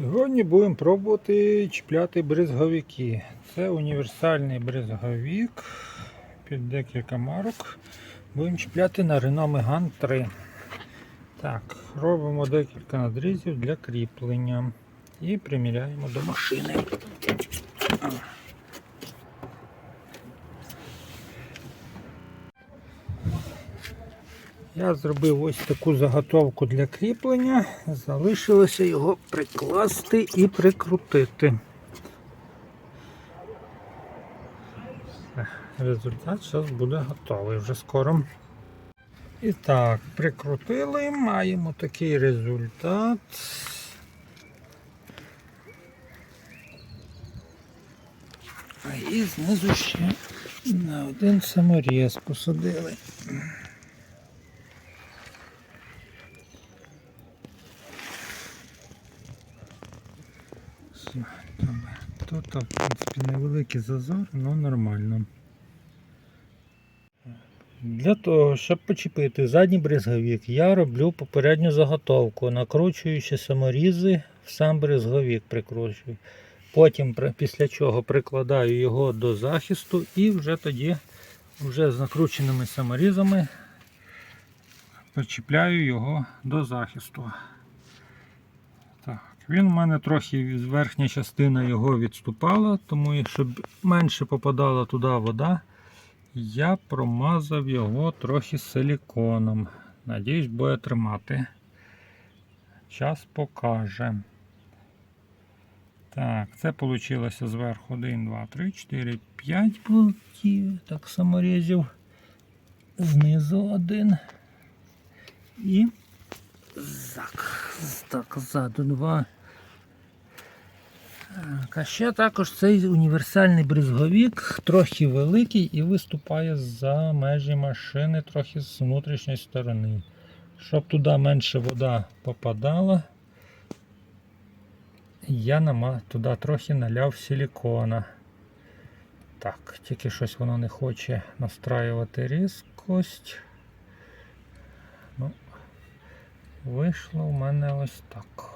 Сьогодні будемо пробувати чіпляти бризговики. Це універсальний бризговик під декілька марок. Будемо чіпляти на Renault Megane 3. Так, робимо декілька надрізів для кріплення і приміряємо до машини. Я зробив ось таку заготовку для кріплення. Залишилося його прикласти і прикрутити. Результат зараз буде готовий вже скоро. І так, прикрутили, маємо такий результат. І знизу ще на один саморіз посадили. Все. Тут, в принципі, невеликий зазор, але нормально. Для того, щоб почепити задній бризговик, я роблю попередню заготовку, накручуючи саморізи в сам бризговик прикручую. Потім після чого прикладаю його до захисту і вже тоді вже з накрученими саморізами причіпляю його до захисту. Він у мене трохи верхня частина його відступала, тому щоб менше попадала туди вода, я промазав його трохи силіконом. Надіюсь, буде тримати. Час покаже. Так, це вийшло зверху 1, 2, 3, 4, 5 болтів. Так, саморізів. Знизу один. І так, ззаду два. Так, а ще також цей універсальний бризговик трохи великий і виступає за межі машини трохи з внутрішньої сторони. Щоб туди менше вода попадала, я нама туди трохи наляв силікона. Так, тільки щось воно не хоче настраювати різкость. Ну, вийшло в мене ось так.